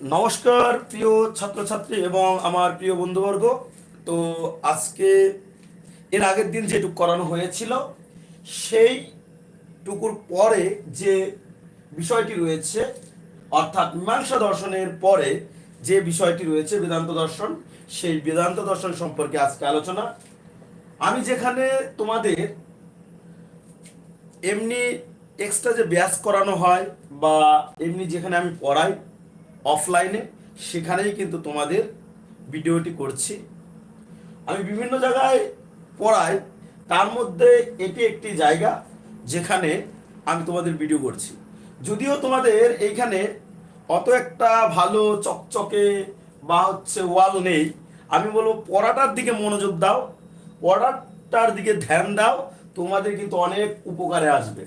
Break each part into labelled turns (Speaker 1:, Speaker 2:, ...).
Speaker 1: নমস্কার, প্রিয় ছাত্রছাত্রী এবং আমার প্রিয় বন্ধুবর্গ। তো আজকে এর আগের দিন যেটুকু করানো হয়েছিল সেই টুকুর পরে যে বিষয়টি রয়েছে, অর্থাৎ মীমাংসা দর্শনের পরে যে বিষয়টি রয়েছে, বেদান্ত দর্শন, সেই বেদান্ত দর্শন সম্পর্কে আজকে আলোচনা। আমি যেখানে তোমাদের এমনি এক্সট্রা যে ব্যাস করানো হয় বা এমনি যেখানে আমি পড়াই অফলাইনে সেখানেই কিন্তু তোমাদের ভিডিওটি করছি। আমি বিভিন্ন জায়গায় পড়াই, তার মধ্যে এটি একটি জায়গা যেখানে আমি তোমাদের ভিডিও করছি। যদিও তোমাদের এইখানে অত একটা ভালো চকচকে বা হচ্ছে ওয়াল নেই, আমি বলব পড়াটার দিকে মনোযোগ দাও, পড়াটার দিকে ধ্যান দাও, তোমাদের কিন্তু অনেক উপকারে আসবে।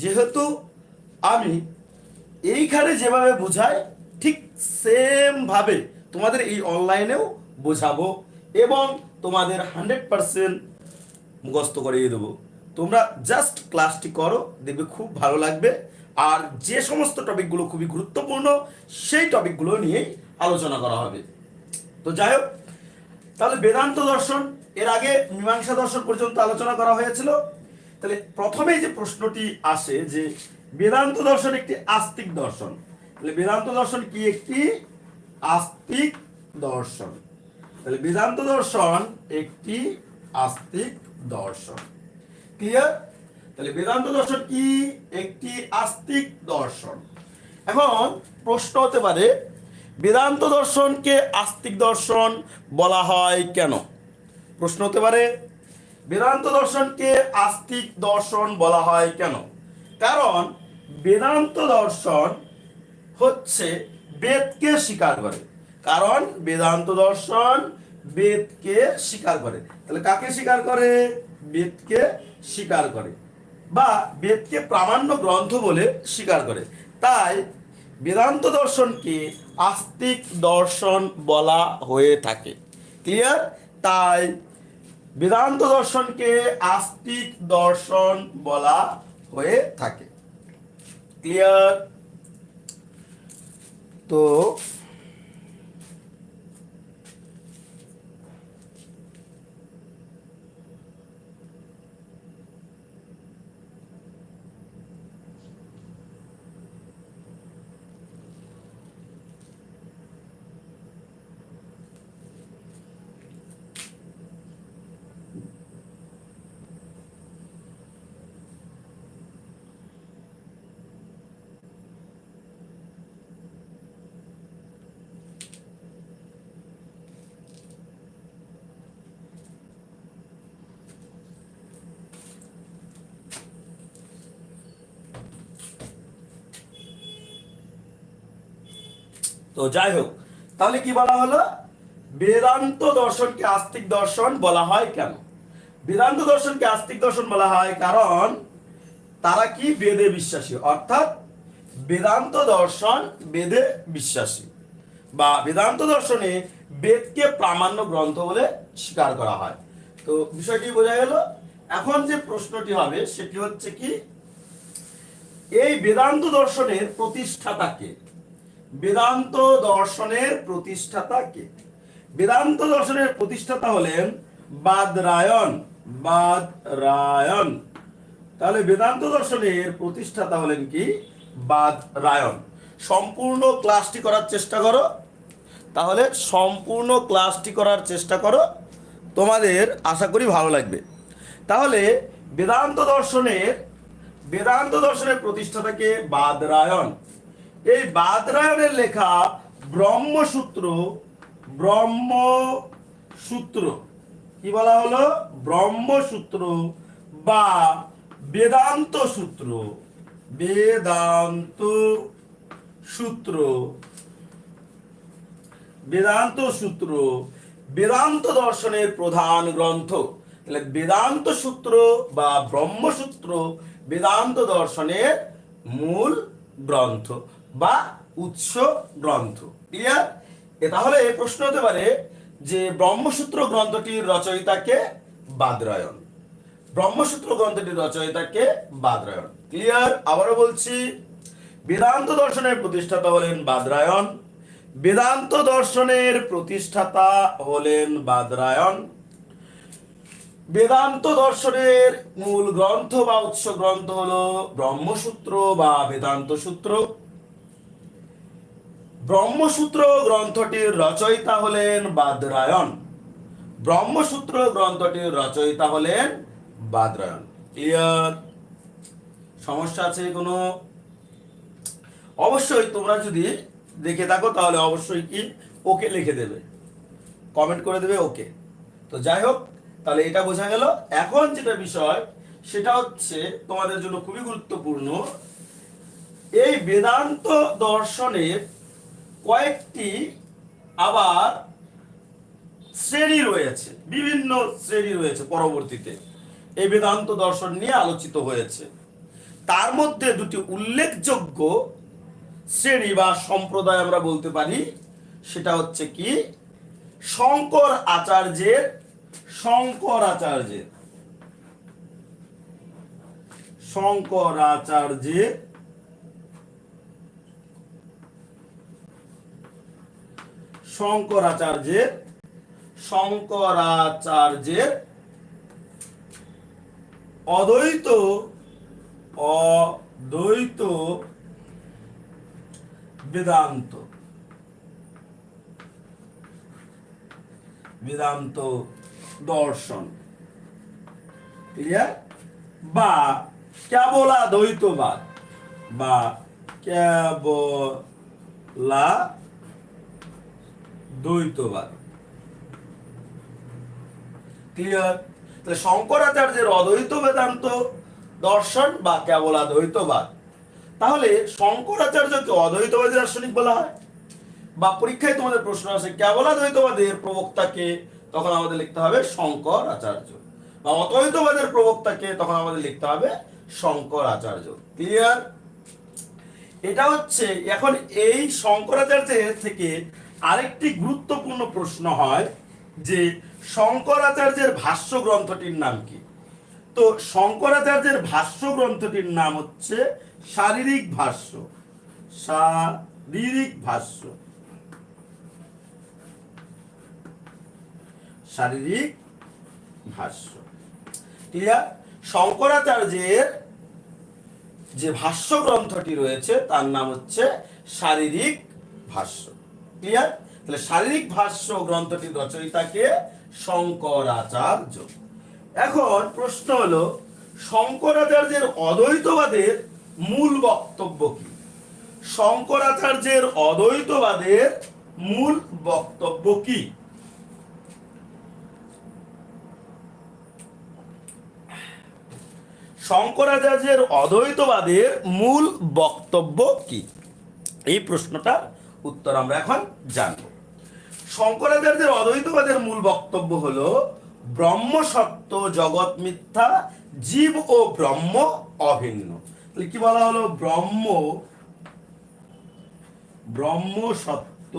Speaker 1: যেহেতু আমি এইখানে যেভাবে বোঝাই ঠিক সেম ভাবে তোমাদের এই অনলাইনেও বোঝাবো এবং তোমাদের হান্ড্রেড পারসেন্ট মুখস্থ করিয়ে দেবো। তোমরা জাস্ট ক্লাসটি করো, দেখবে খুব ভালো লাগবে। আর যে সমস্ত টপিকগুলো খুবই গুরুত্বপূর্ণ, সেই টপিকগুলো নিয়েই আলোচনা করা হবে। তো যাই হোক, তাহলে বেদান্ত দর্শন, এর আগে মীমাংসা দর্শন পর্যন্ত আলোচনা করা হয়েছিল। তাহলে প্রথমেই যে প্রশ্নটি আসে যে বেদান্ত দর্শন একটি আস্তিক দর্শন তাহলে বেদান্ত দর্শন কি একটি? আস্তিক দর্শন। তাহলে বেদান্ত দর্শন একটি আস্তিক দর্শন। ক্লিয়ার তাহলে বেদান্ত দর্শন কি? একটি আস্তিক দর্শন। এখন প্রশ্ন হতে পারে, বেদান্ত দর্শনকে আস্তিক দর্শন বলা হয় কেন? প্রশ্ন হতে পারে, বেদান্ত দর্শনকে আস্তিক দর্শন বলা হয় কেন? কারণ বেদান্ত দর্শন হচ্ছে বেদকে স্বীকার করে। কারণ বেদান্ত দর্শন বেদকে স্বীকার করে। তাহলে কাকে স্বীকার করে? বেদকে স্বীকার করে। বা বেদকে প্রামাণ্য গ্রন্থ বলে স্বীকার করে। তাই বেদান্ত দর্শনকে আস্তিক দর্শন বলা হয়ে থাকে। ক্লিয়ার তাই বেদান্ত দর্শনকে আস্তিক দর্শন বলা হয়ে থাকে। ক্লিয়ার তো তো যাই হোক, তাহলে কি বলা হলো? বেদান্ত দর্শনকে আস্তিক দর্শন বলা হয় কেন? বেদান্ত দর্শনকে আস্তিক দর্শন বলা হয় কারণ তারা কি? বেদে বিশ্বাসী। অর্থাৎ বেদান্ত দর্শন বেদে বিশ্বাসী বা বেদান্ত দর্শনে বেদকে প্রামাণ্য গ্রন্থ বলে স্বীকার করা হয়। তো বিষয়টি বোঝা গেল। এখন যে প্রশ্নটি হবে, সেটি হচ্ছে কি? এই বেদান্ত দর্শনের প্রতিষ্ঠাতাকে বেদান্ত দর্শনের প্রতিষ্ঠাতা কে? বেদান্ত দর্শনের প্রতিষ্ঠাতা হলেন বাদরায়ণ বাদরায়ণ। তাহলে বেদান্ত দর্শনের প্রতিষ্ঠাতা হলেন কি? বাদরায়ণ। সম্পূর্ণ ক্লাসটি করার চেষ্টা করো। তাহলে সম্পূর্ণ ক্লাসটি করার চেষ্টা করো। তোমাদের আশা করি ভালো লাগবে। তাহলে বেদান্ত দর্শনের বেদান্ত দর্শনের প্রতিষ্ঠাতাকে বাদরায়ণ। এই বাদরায়ণের লেখা ব্রহ্মসূত্র ব্রহ্মসূত্র। কি বলা হলো? ব্রহ্মসূত্র বা বেদান্ত সূত্র বেদান্ত সূত্র বেদান্ত সূত্র বেদান্ত দর্শনের প্রধান গ্রন্থ। তাহলে বেদান্ত সূত্র বা ব্রহ্মসূত্র বেদান্ত দর্শনের মূল গ্রন্থ। বা উৎস গ্রন্থ। ক্লিয়ার তাহলে প্রশ্ন হতে পারে যে ব্রহ্মসূত্র গ্রন্থটির রচয়িতাকে বাদরায়ণ। ব্রহ্মসূত্র গ্রন্থটির রচয়িতাকে বাদরায়ণ। ক্লিয়ার আবারও বলছি, বেদান্ত দর্শনের প্রতিষ্ঠাতা হলেন বাদরায়ণ। বেদান্ত দর্শনের প্রতিষ্ঠাতা হলেন বাদরায়ণ। বেদান্ত দর্শনের মূল গ্রন্থ বা উৎস গ্রন্থ হলো ব্রহ্মসূত্র বা বেদান্ত সূত্র। ব্রহ্মসূত্র গ্রন্থটির রচয়িতা হলেন বাদরায়ণ। ব্রহ্মসূত্র গ্রন্থটির রচয়িতা হলেন বাদরায়ণ। ক্লিয়ার সমস্যা আছে কোনো? অবশ্যই তোমরা যদি দেখে থাকো তাহলে অবশ্যই কি? ওকে লিখে দেবে। কমেন্ট করে দেবে ওকে। তো যাই হোক, তাহলে এটা বোঝা গেল। এখন যেটা বিষয়, সেটা হচ্ছে তোমাদের জন্য খুবই গুরুত্বপূর্ণ। এই বেদান্ত দর্শনের কয়েকটি আবার শ্রেণি রয়েছে, বিভিন্ন শ্রেণি রয়েছে পরবর্তীতে। এই বেদান্ত দর্শন নিয়ে আলোচিত হয়েছে। তার মধ্যে দুটি উল্লেখযোগ্য শ্রেণি বা সম্প্রদায় আমরা বলতে পারি। সেটা হচ্ছে কি? শঙ্কর আচার্যের শঙ্কর আচার্যের, শঙ্কর শঙ্করাচার্যের শঙ্করাচার্যের অদ্বৈত অদ্বৈত বেদান্ত। বেদান্ত দর্শন। ক্লিয়ার? বা কেবলা দ্বৈতবাদ বা কেবলা দ্বৈতবাদ। ক্লিয়ার তাহলে শঙ্করাচার্যের অদ্বৈত বেদান্ত দর্শন বা কেবল দ্বৈতবাদ তাহলে শঙ্করাচার্যকে অদ্বৈতবাদী দার্শনিক বলা হয়? বা পরীক্ষায় তোমাদের প্রশ্ন আসে, কেবল দ্বৈতবাদের প্রবক্তাকে তখন আমাদের লিখতে হবে শঙ্কর আচার্য বা অদ্বৈতবাদের প্রবক্তাকে তখন আমাদের লিখতে হবে শঙ্কর আচার্য ক্লিয়ার এটা হচ্ছে, এখন এই শঙ্করাচার্যের থেকে আরেকটি গুরুত্বপূর্ণ প্রশ্ন হয় যে শঙ্করাচার্যের ভাষ্য গ্রন্থটির নাম কি? তো শঙ্করাচার্যের ভাষ্য গ্রন্থটির নাম হচ্ছে শারীরিক ভাষ্য। শারীরিক ভাষ্য। শারীরিক ভাষ্য। ক্লিয়ার? শঙ্করাচার্যের যে ভাষ্য গ্রন্থটি রয়েছে, তার নাম হচ্ছে শারীরিক ভাষ্য। ক্লিয়ার? তাহলে শারীরিক ভাষ্য গ্রন্থটির রচয়িতাকে শঙ্করাচার্য। এখন প্রশ্ন হলো, শঙ্করাচার্যের অদ্বৈতবাদের মূল বক্তব্য কি? শঙ্করাচার্যের অদ্বৈতবাদের মূল বক্তব্য কি? শঙ্করাচার্যের অদ্বৈতবাদের মূল বক্তব্য কি? এই প্রশ্নটার উত্তর আমরা এখন জানব। শঙ্করাচার্যের অদ্বৈতবাদের মূল বক্তব্য হলো ব্রহ্ম সত্য জগৎ মিথ্যা, জীব ও ব্রহ্ম অভিন্ন। তাহলে কি বলা হলো? ব্রহ্ম ব্রহ্ম সত্য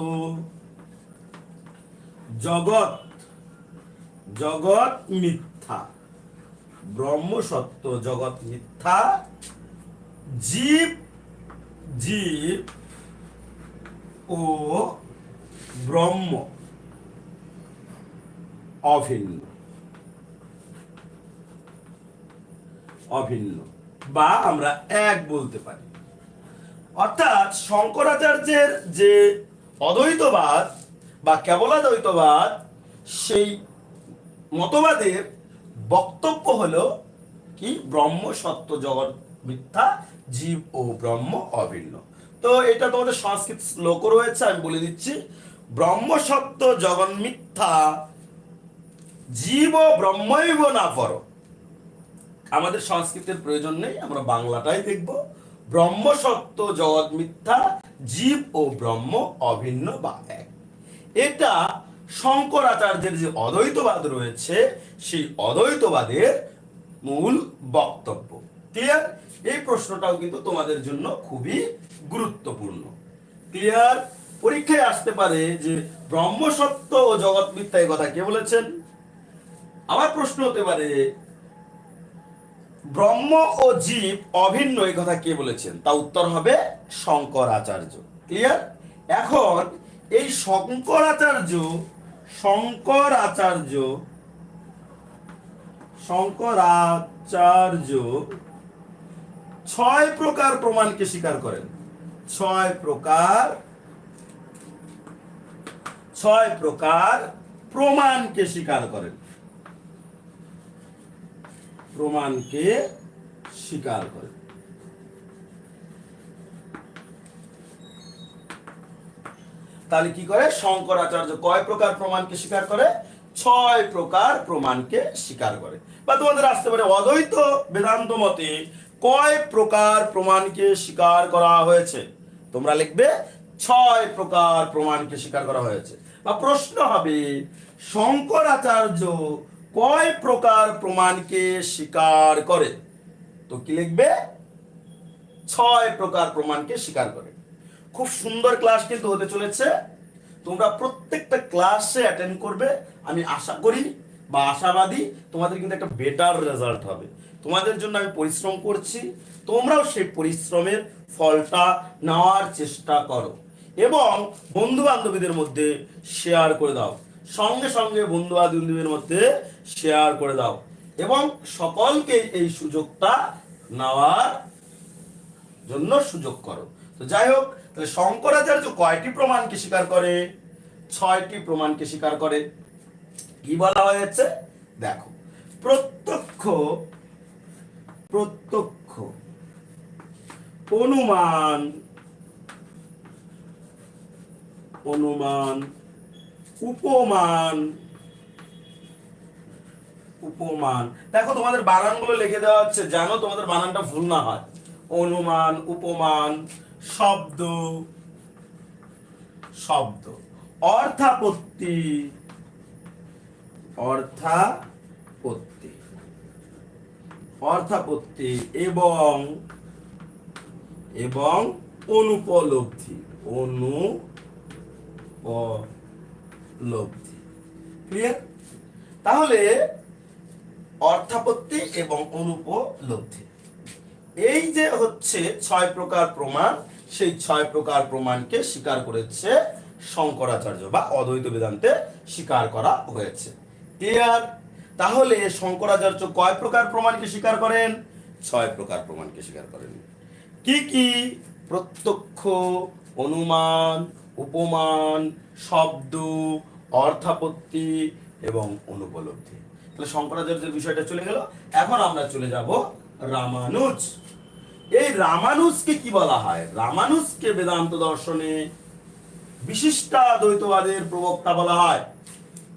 Speaker 1: জগৎ জগৎ মিথ্যা। ব্রহ্ম সত্য জগৎ মিথ্যা, জীব জীব ও ব্রহ্ম অভিন্ন। অভিন্ন। বা আমরা এক বলতে পারি। অর্থাৎ শঙ্করাচার্যের যে অদ্বৈতবাদ বা কেবলাদ্বৈতবাদ, সেই মতবাদের বক্তব্য হলো কি? ব্রহ্ম সত্য জগৎ মিথ্যা, জীব ও ব্রহ্ম অভিন্ন। তো এটা তোমাদের সংস্কৃত শ্লোক রয়েছে, আমি বলে দিচ্ছি। ব্রহ্ম সত্য জগৎ মিথ্যা, জীব ব্রহ্মৈব না পর। আমাদের সংস্কৃতের প্রয়োজন নেই, আমরা বাংলাটাই দেখব। ব্রহ্ম সত্য জগৎ মিথ্যা, জীব ও ব্রহ্ম অভিন্ন বা এক। এটা শঙ্করাচার্যের যে অদ্বৈতবাদ রয়েছে, সেই অদ্বৈতবাদের মূল বক্তব্য। ক্লিয়ার এই প্রশ্নটাও কিন্তু তোমাদের জন্য খুবই গুরুত্বপূর্ণ। ক্লিয়ার পরীক্ষায় আসতে পারে যে ব্রহ্ম, সত্য ও জগৎ মিথ্যা কথা কে বলেছেন? আবার প্রশ্ন হতে পারে, ব্রহ্ম ও জীব অভিন্ন এই কথা কে বলেছেন? তা উত্তর হবে শঙ্করাচার্য। ক্লিয়ার এখন এই শঙ্করাচার্য শঙ্করাচার্য শঙ্করাচার্য ছয় প্রকার প্রমাণকে স্বীকার করেন। ছয় প্রকার ছয় প্রকার প্রমাণকে স্বীকার করেন। প্রমাণকে স্বীকার করেন। তাহলে কি করে? শঙ্করাচার্য কয় প্রকার প্রমাণকে স্বীকার করে? ছয় প্রকার প্রমাণকে স্বীকার করে। বা তোমাদের আসতে পারে অদ্বৈত বেদান্ত মতে কয় প্রকার প্রমাণকে স্বীকার করা হয়েছে? তোমরা লিখবে ছয় প্রকার প্রমাণকে স্বীকার করা হয়েছে। বা প্রশ্ন হবে, শঙ্করাচার্য কয় প্রকার প্রমাণকে স্বীকার করে? তো কি লিখবে? ছয় প্রকার প্রমাণকে স্বীকার করে। খুব সুন্দর ক্লাস কিন্তু হতে চলেছে। তোমরা প্রত্যেকটা ক্লাসে অ্যাটেন্ড করবে। আমি আশা করি বা আশাবাদী তোমাদের কিন্তু একটা বেটার রেজাল্ট হবে। তোমাদের জন্য আমি পরিশ্রম করছি, তোমরাও সেই পরিশ্রমের ফলটা নেওয়ার চেষ্টা করো। এবং বন্ধু বান্ধবীদের মধ্যে শেয়ার করে দাও। সঙ্গে সঙ্গে বন্ধু বান্ধবীদের মধ্যে শেয়ার করে দাও। এবং সকলকে এই সুযোগটা নেওয়ার জন্য সুযোগ করো। তো যাই হোক, তাহলে শঙ্করাচার্য কয়টি প্রমাণকে স্বীকার করে? ছয়টি প্রমাণকে স্বীকার করে। কি বলা হয়েছে? দেখো, প্রত্যক্ষ প্রত্যক্ষ। অনুমান। অনুমান। উপমান। উপমান। দেখো, তোমাদের বানানগুলো লিখে দেওয়া হচ্ছে। জানো, তোমাদের বানানটা ভুল না হয়। অনুমান, উপমান, শব্দ শব্দ। অর্থাপত্তি। অর্থাপত্তি। অর্থাপত্তি এবং এবং অনুপলব্ধি অনুপলব্ধি। ক্লিয়ার তাহলে অর্থাপত্তি এবং অনুপলব্ধি। এই যে হচ্ছে ছয় প্রকার প্রমাণ, সেই ছয় প্রকার প্রমাণকে স্বীকার করেছে শঙ্করাচার্য বা অদ্বৈত বেদান্তে স্বীকার করা হয়েছে। ক্লিয়ার তাহলে শঙ্করাচার্য কয় প্রকার প্রমাণকে স্বীকার করেন? ছয় প্রকার প্রমাণকে স্বীকার করেন। কি কি? প্রত্যক্ষ, অনুমান, উপমান, শব্দ, অর্থাপত্তি এবং অনুপলব্ধি। তাহলে শঙ্করাচার্যের বিষয়টা চলে গেল। এখন আমরা চলে যাব রামানুজ। এই রামানুজকে কি বলা হয়? রামানুজকে বেদান্ত দর্শনে বিশিষ্টাদ্বৈতবাদের প্রবক্তা বলা হয়।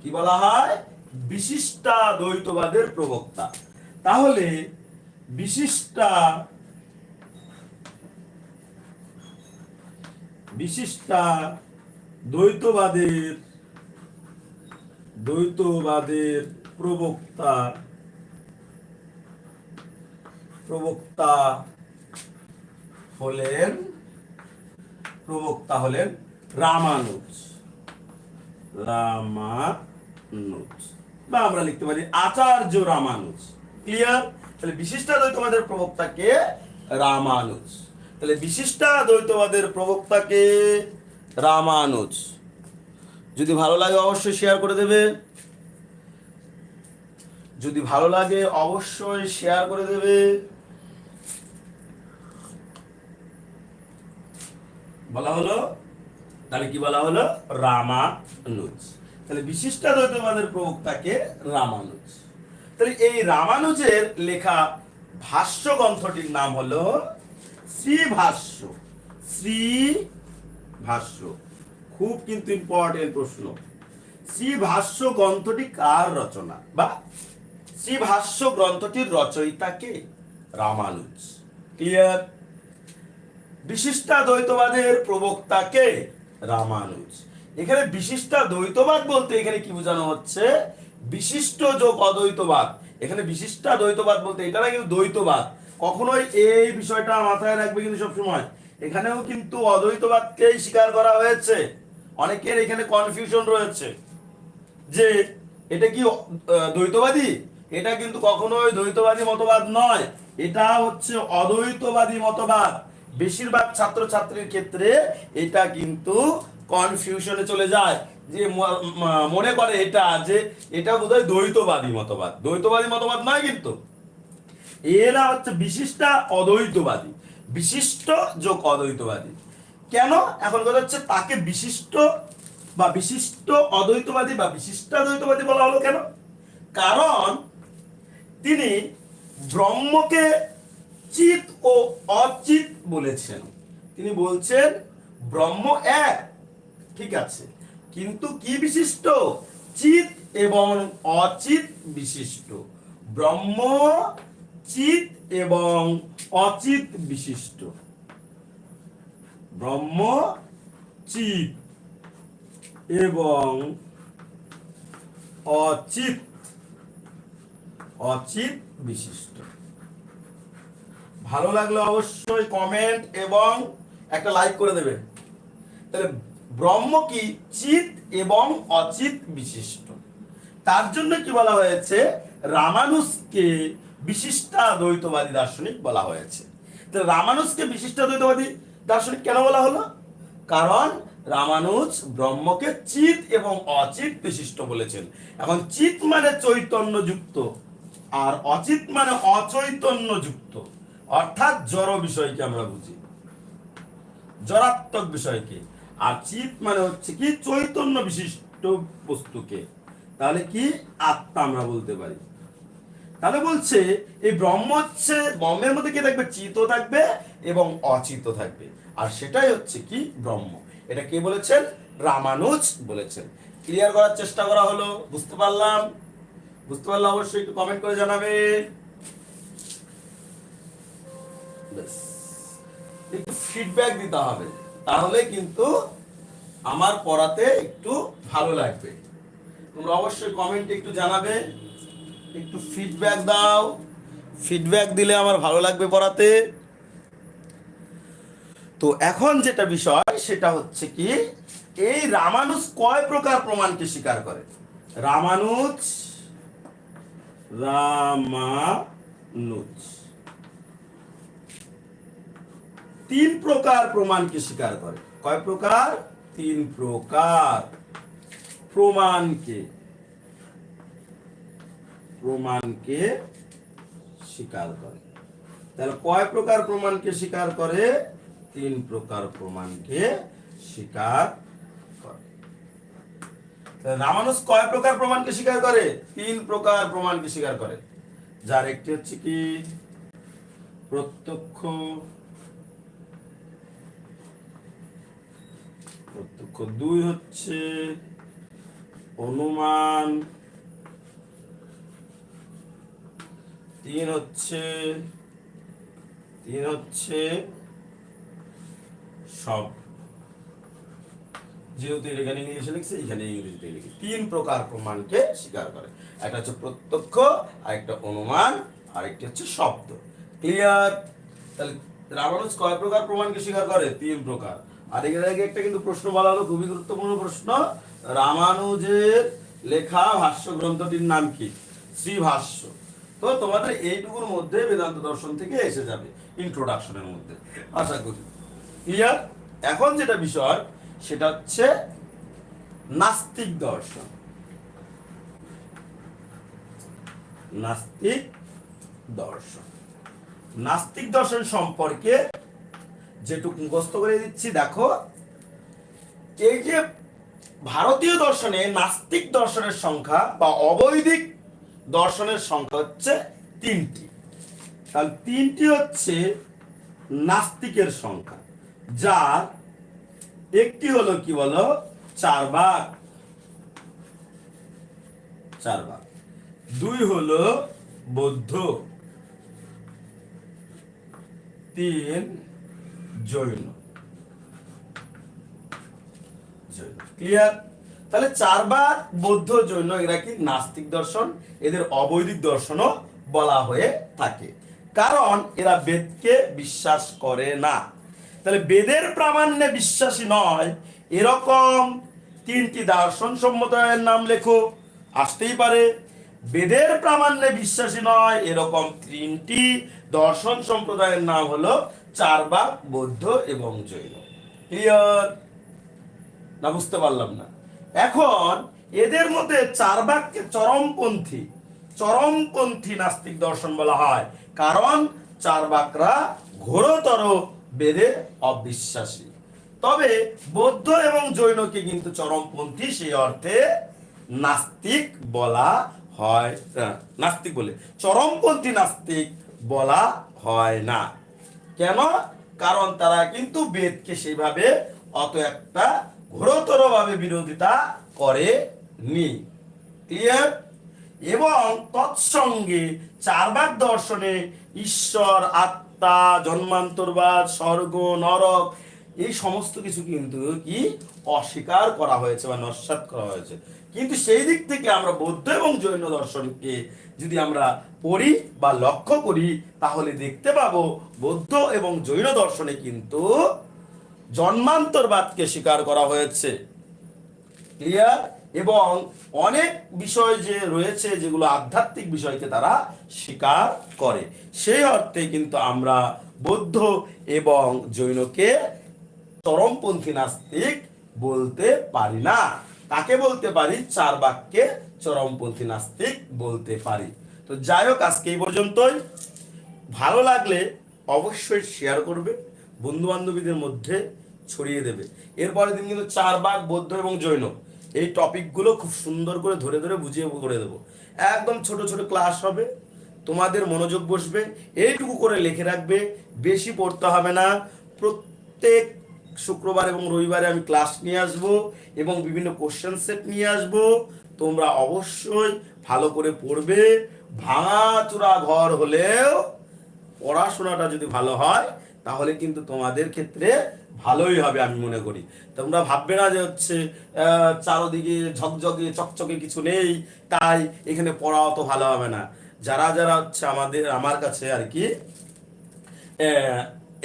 Speaker 1: কি বলা হয়? বিশিষ্টাদ্বৈতবাদের প্রবক্তা। তাহলে বিশিষ্টা বিশিষ্টা দ্বৈতবাদের দ্বৈতবাদের প্রবক্তা প্রবক্তা হলেন প্রবক্তা হলেন রামানুজ। রামানুজ। বা আমরা লিখতে পারি আচার্য রামানুজ। ক্লিয়ার তাহলে বিশিষ্টাদ্বৈতবাদের প্রবক্তাকে রামানুজ। তাহলে বিশিষ্টাদ্বৈতবাদের প্রবক্তাকে রামানুজ। যদি ভালো লাগে অবশ্যই শেয়ার করে দেবে। যদি ভালো লাগে অবশ্যই শেয়ার করে দেবে। বলা হলো? তাহলে কি বলা হলো? রামানুজ। তাহলে বিশিষ্টাদ্বৈতবাদের প্রবক্তাকে রামানুজ। তাহলে এই রামানুজের লেখা ভাষ্য গ্রন্থটির নাম হলো শ্রী ভাষ্য শ্রী ভাষ্য খুব কিন্তু ইম্পর্টেন্ট প্রশ্ন। শ্রী ভাষ্য গ্রন্থটি কার রচনা? বা শ্রী ভাষ্য গ্রন্থটির রচয়িতা কে? রামানুজ। ক্লিয়ার বিশিষ্টাদ্বৈতবাদের প্রবক্তা কে? রামানুজ। এখানে বিশিষ্ট দ্বৈতবাদ বলতে এখানে কি বোঝানো হচ্ছে? বিশিষ্ট যোগ অদ্বৈতবাদ। এখানে বিশিষ্টা দ্বৈতবাদ বলতে এটা না কিন্তু দ্বৈতবাদ। কখনোই এই বিষয়টা মাথায় রাখবে কিন্তু সবসময়। এখানেও কিন্তু অদ্বৈতবাদকেই স্বীকার করা হয়েছে। অনেকের এখানে কনফিউশন রয়েছে যে এটা কি দ্বৈতবাদী? এটা কিন্তু কখনোই দ্বৈতবাদী মতবাদ নয়। এটা হচ্ছে অদ্বৈতবাদী মতবাদ। বেশিরভাগ ছাত্রছাত্রীর ক্ষেত্রে এটা কিন্তু কনফিউশনে চলে যায়, যে মনে করে এটা যে এটা বোধহয় দ্বৈতবাদী মতবাদ। দ্বৈতবাদী মতবাদ নয় কিন্তু। এরা হচ্ছে বিশিষ্টা অদ্বৈতবাদী। বিশিষ্ট যোগ অদ্বৈতবাদী। কেন? এখন কথা হচ্ছে তাকে বিশিষ্ট বা বিশিষ্ট অদ্বৈতবাদী বা বিশিষ্টাদ্বৈতবাদী বলা হলো কেন? কারণ তিনি ব্রহ্মকে চিত ও অচিত বলেছেন। তিনি বলছেন, ব্রহ্ম এক ঠিক আছে। কিন্তু কি বিশিষ্ট? চিত এবং অচিত বিশিষ্ট। ব্রহ্ম চিত এবং অচিত বিশিষ্ট। ব্রহ্ম চিত এবং অচিত অচিত বিশিষ্ট। ভালো লাগলে অবশ্যই কমেন্ট এবং একটা লাইক করে দেবে তাহলে ব্রহ্ম কি চিত এবং অচিত বিশিষ্ট। তার জন্য কি বলা হয়েছে? রামানুষকে রামানুজকে বিশিষ্টাদ্বৈতবাদী দার্শনিক বলা হয়েছে। তো রামানুজকে বিশিষ্টাদ্বৈতবাদী দার্শনিক কেন বলা হলো? কারণ রামানুজ ব্রহ্মকে চিত এবং অচিত বিশিষ্ট বলেছেন। এখন চিত মানে চৈতন্য যুক্ত আর অচিত মানে অচৈতন্য যুক্ত অর্থাৎ জড় বিষয়কে আমরা বুঝি। জড়াত্মক বিষয়কে। আর চিত মানে হচ্ছে কি চৈতন্য বিশিষ্ট বস্তুকে। তাহলে কি? আত্মা আমরা বলতে পারি। তাহলে বলছে, এই ব্রহ্ম হচ্ছে ব্রহ্মের মধ্যে কি থাকবে? চিত থাকবে এবং অচিত থাকবে। আর সেটাই হচ্ছে কি? ব্রহ্ম। এটা কে বলেছেন? রামানুজ বলেছেন। ক্লিয়ার করার চেষ্টা করা হলো। বুঝতে পারলাম? বুঝতে পারলে অবশ্যই একটু কমেন্ট করে জানাবে। একটু ফিডব্যাক দিতে হবে। তাহলে কিন্তু আমার পড়াতে একটু ভালো লাগবে। তোমরা অবশ্যই কমেন্টে একটু জানাবে, একটু ফিডব্যাক দাও। ফিডব্যাক দিলে আমার ভালো লাগবে পড়াতে। তো এখন যেটা বিষয়, সেটা হচ্ছে কি, এই রামানুজ কয় প্রকার প্রমাণকে স্বীকার করে? রামানুজ রামানুজ। তিন প্রকার প্রমাণকে স্বীকার করে? কয় প্রকার? তিন প্রকার। প্রমাণকে প্রমাণকে স্বীকার করে? তাহলে কয় প্রকার প্রমাণকে স্বীকার করে? তিন প্রকার প্রমাণকে স্বীকার করে। রামানুজ কয় প্রকার প্রমাণকে স্বীকার করে? তিন প্রকার প্রমাণকে স্বীকার করে। যার একটি হচ্ছে কি? প্রত্যক্ষ প্রত্যক্ষ দুই হচ্ছে অনুমান, তিন হচ্ছে তিন হচ্ছে সব। যেহেতু এখানে ইংলিশে লিখছে, এখানে ইংরেজিতে লিখি তিন প্রকার প্রমাণকে স্বীকার করে। একটা হচ্ছে প্রত্যক্ষ আর একটা অনুমান আর একটি হচ্ছে শব্দ। ক্লিয়ার তাহলে রামানুজ কয় প্রকার প্রমাণকে স্বীকার করে? তিন প্রকার। আর এখানে আগে একটা কিন্তু প্রশ্ন বলা হলো, খুবই গুরুত্বপূর্ণ প্রশ্ন। রামানুজের লেখা ভাষ্য গ্রন্থটির নাম কি? শ্রী ভাষ্য তো তোমাদের এইটুকুর মধ্যে বেদান্ত দর্শন থেকে এসে যাবে ইন্ট্রোডাকশনের মধ্যে। আশা করি। ক্লিয়ার এখন যেটা বিষয়, সেটা হচ্ছে নাস্তিক দর্শন। নাস্তিক দর্শন। নাস্তিক দর্শন সম্পর্কে যেটুকু মুখস্থ করে দিচ্ছি, দেখো, এই যে ভারতীয় দর্শনে নাস্তিক দর্শনের সংখ্যা বা অবৈদিক দর্শনের সংখ্যা হচ্ছে তিনটি। তাহলে তিনটি হচ্ছে নাস্তিকের সংখ্যা, যার একটি হলো কি বলো? চার ভাগ। চার ভাগ। দুই হলো বৌদ্ধ। তিন জৈন। ক্লিয়ার তাহলে চারবার বৌদ্ধ জৈন, এরা কি নাস্তিক দর্শন? এদের অবৈদিক দর্শনও বলা হয়ে থাকে। কারণ এরা বেদকে বিশ্বাস করে না। তাহলে বেদের প্রামাণ্যে বিশ্বাসী নয়। এরকম তিনটি দার্শন সম্প্রদায়ের নাম লেখো। আসতেই পারে। বেদের প্রামাণ্যে বিশ্বাসী নয়, এরকম তিনটি দর্শন সম্প্রদায়ের নাম হলো চারবাক বৌদ্ধ এবং জৈন। ক্লিয়ার? না, বুঝতে পারলাম না। এখন এদের মধ্যে চার বাক্যে চরমপন্থী চরমপন্থী নাস্তিক দর্শন বলা হয়। কারণ চার বাকরা ঘোরতর বেদে অবিশ্বাসী। তবে বৌদ্ধ এবং জৈনকে কিন্তু চরমপন্থী সেই অর্থে নাস্তিক বলা হয় নাস্তিক বলে, চরমপন্থী নাস্তিক বলা হয় না। কেন? কারণ তারা কিন্তু বেদকে সেইভাবে অত একটা ঘোরতর ভাবে বিরোধিতা করে নি ক্লিয়ার এবং তৎসঙ্গে চারবার দর্শনে ঈশ্বর, আত্মা, জন্মান্তরবাদ, স্বর্গ, নরক, এই সমস্ত কিছু কিন্তু কি? অস্বীকার করা হয়েছে বা নস্বাত করা হয়েছে। কিন্তু সেই দিক থেকে আমরা বৌদ্ধ এবং জৈন দর্শনকে যদি আমরা পড়ি বা লক্ষ্য করি, তাহলে দেখতে পাবো বৌদ্ধ এবং জৈন দর্শনে কিন্তু জন্মান্তরবাদকে স্বীকার করা হয়েছে। ক্লিয়ার এবং অনেক বিষয় যে রয়েছে, যেগুলো আধ্যাত্মিক বিষয়কে তারা স্বীকার করে। সেই অর্থে কিন্তু আমরা বৌদ্ধ এবং জৈনকে চরমপন্থী নাস্তিক বলতে পারি না। কাকে বলতে পারি, চার বাক্যে চরমপন্থী নাস্তিক বলতে পারি। তো যাই হোক, আজকে এই পর্যন্তই। ভালো লাগলে অবশ্যই শেয়ার করবে বন্ধু বান্ধবীদের মধ্যে ছড়িয়ে দেবে। এরপরের দিন কিন্তু চার বাঘ, বৌদ্ধ এবং জৈন, এই টপিকগুলো খুব সুন্দর করে ধরে ধরে বুঝিয়ে করে দেবো। একদম ছোট ছোট ক্লাস হবে, তোমাদের মনোযোগ বসবে, এইটুকু করে লিখে রাখবে, বেশি পড়তে হবে না, প্রত্যেক শুক্রবার এবং রবিবারে আমি ক্লাস নিয়ে আসব এবং বিভিন্ন কোশ্চেন সেট নিয়ে আসব। তোমরা অবশ্যই ভালো করে পড়বে। ভাঙাচোরা ঘর হলেও পড়াশোনাটা যদি ভালো হয়, তাহলে কিন্তু তোমাদের ক্ষেত্রে ভালোই হবে আমি মনে করি। তোমরা ভাববে না যে হচ্ছে চারোদিকে ঝকঝকে, চকচকে কিছু নেই, তাই এখানে পড়া অত ভালো হবে না। যারা যারা হচ্ছে আমাদের, আমার কাছে আর কি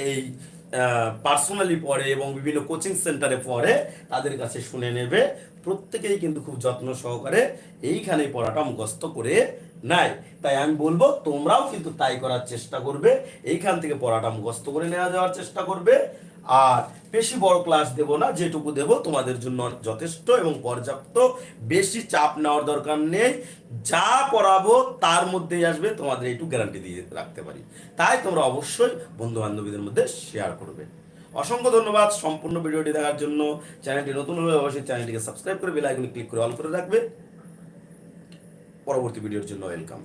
Speaker 1: এই পার্সোনালি পড়ে এবং বিভিন্ন কোচিং সেন্টারে পড়ে, তাদের কাছে শুনে নেবে। প্রত্যেকেই কিন্তু খুব যত্ন সহকারে এইখানে পড়াটা মুখস্থ করে নেয় তাই আমি বলব, তোমরাও কিন্তু তাই করার চেষ্টা করবে। এইখান থেকে পড়াটা মুখস্থ করে নেওয়া যাওয়ার চেষ্টা করবে। আর বেশি বড় ক্লাস দেব না, যেটুকু দেব তোমাদের জন্য যথেষ্ট এবং পর্যাপ্ত। বেশি চাপ নেওয়ার দরকার নেই। যা পড়াবো তার মধ্যেই আসবে, তোমাদের একটু গ্যারান্টি দিয়ে রাখতে পারি। তাই তোমরা অবশ্যই বন্ধু বান্ধবীদের মধ্যে শেয়ার করবে। অসংখ্য ধন্যবাদ সম্পূর্ণ ভিডিওটি দেখার জন্য। চ্যানেলটি নতুন হলে অবশ্যই চ্যানেলটিকে সাবস্ক্রাইব করে বেল আইকনে ক্লিক করে অল করে রাখবে। পরবর্তী ভিডিওর জন্য ওয়েলকাম।